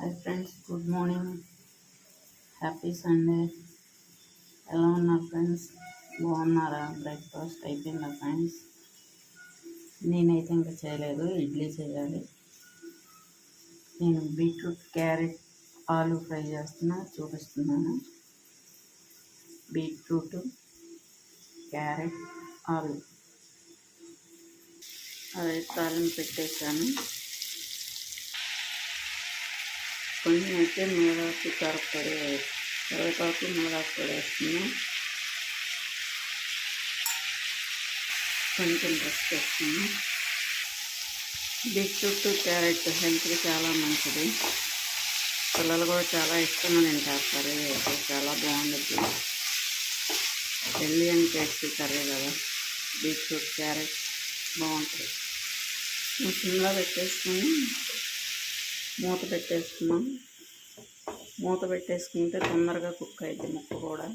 Hi friends good morning. Happy Sunday. ఎలా ఉన్నారు friends? బాగున్నారా? బ్రేక్ఫాస్ట్ అయిపోయిందా ఫ్రెండ్స్? నేనైతే ఇంకా చేయలేదు ఇడ్లీ చేయాలి. నేను బీట్రూట్ క్యారెట్ ఆలు ఫ్రై చేస్తున్నా చూపిస్తున్నాను. బీట్రూట్ క్యారెట్ ఆలు. అదే తాలింపు పెట్టేశాను. కొంచెం అయితే మునగాకు కరపొడి కరివేపాకు మునగాకు పొడి వేస్తున్నాం కొంచెం రస్ట్ వేస్తున్నాం బీట్రూట్ క్యారెట్ హెల్త్కి చాలా మంచిది. పిల్లలు కూడా చాలా ఇష్టంగా నేను చేస్తారు అయితే చాలా బాగుంటుంది హెల్దీ అండ్ టేస్టీ కర్రీ కదా. బీట్రూట్ క్యారెట్ బాగుంటుంది సిమ్లో పెట్టేసుకొని మూత పెట్టేసుకున్నాం. మూత పెట్టేసుకుంటే తొందరగా కుక్ అయింది ముక్క కూడా.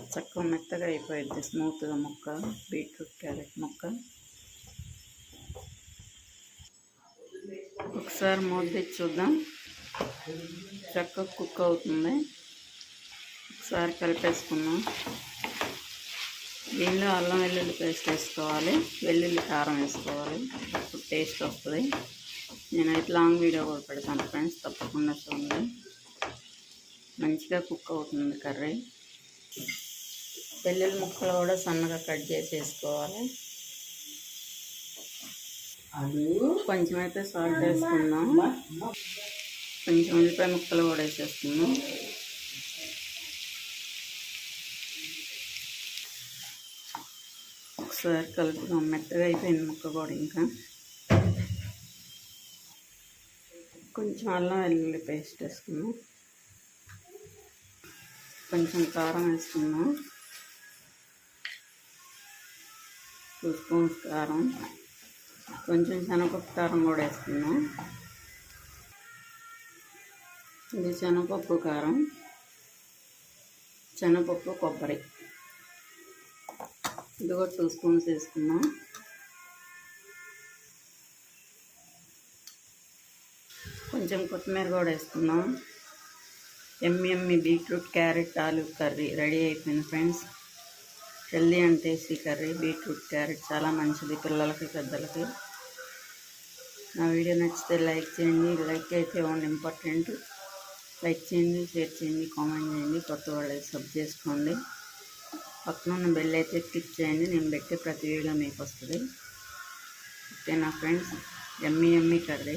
చక్కగా మెత్తగా అయిపోయింది స్మూత్గా ముక్క బీట్రూట్ క్యారెట్ ముక్క. ఒకసారి మూత తెచ్చి చూద్దాం. చక్కగా కుక్ అవుతుంది. ఒకసారి కలిపేసుకుందాం. దీనిలో అల్లం వెల్లుల్లి పేస్ట్ వేసుకోవాలి. వెల్లుల్లి కారం వేసుకోవాలి. అప్పుడు టేస్ట్ వస్తుంది. నేనైతే లాంగ్ వీడియో కూడా పెడతాను ఫ్రెండ్స్ తప్పకుండా చూడండి. మంచిగా కుక్ అవుతుంది కర్రీ. వెల్లుల్లి ముక్కలు కూడా సన్నగా కట్ చేసి వేసుకోవాలి కొంచెం అయితే సాల్ట్ వేసుకుందాం. కొంచెం ఉల్లిపాయ ముక్కలు కూడా వేసేసుకుందాం. ఒకసారి కలుపుదాం మెత్తగా అయిపోయింది ముక్క కూడా ఇంకా. కొంచెం అల్లం వెల్లుల్లి పేస్ట్ వేసుకున్నాం. కొంచెం కారం వేసుకున్నాం. టూ స్పూన్స్ కారం. కొంచెం శనగపప్పు కారం కూడా వేసుకున్నాం. ఇది శనగపప్పు కారం. శనగపప్పు కొబ్బరి. ఇది కూడా టూ స్పూన్స్ వేసుకున్నాం. కొంచెం కొత్తిమీర కూడా వేసుకుందాం. ఎమ్మి ఎమ్మి బీట్రూట్ క్యారెట్ ఆలు కర్రీ రెడీ అయిపోయింది friends. Healthy and tasty curry beetroot carrot చాలా మంచిది పిల్లలకి పెద్దలకి. నా వీడియో నచ్చితే లైక్ చేయండి లైక్ అయితే వన్ ఇంపార్టెంట్. లైక్ చేయండి షేర్ చేయండి కామెంట్ చేయండి కొత్త వాళ్ళకి సబ్ చేసుకోండి. పక్కన ఉన్న బెల్ అయితే క్లిక్ చేయండి నేను పెట్టే ప్రతి వీడియో మీకు వస్తుంది. ఓకే నా ఫ్రెండ్స్? ఎమ్మి ఎమ్మి కర్రీ.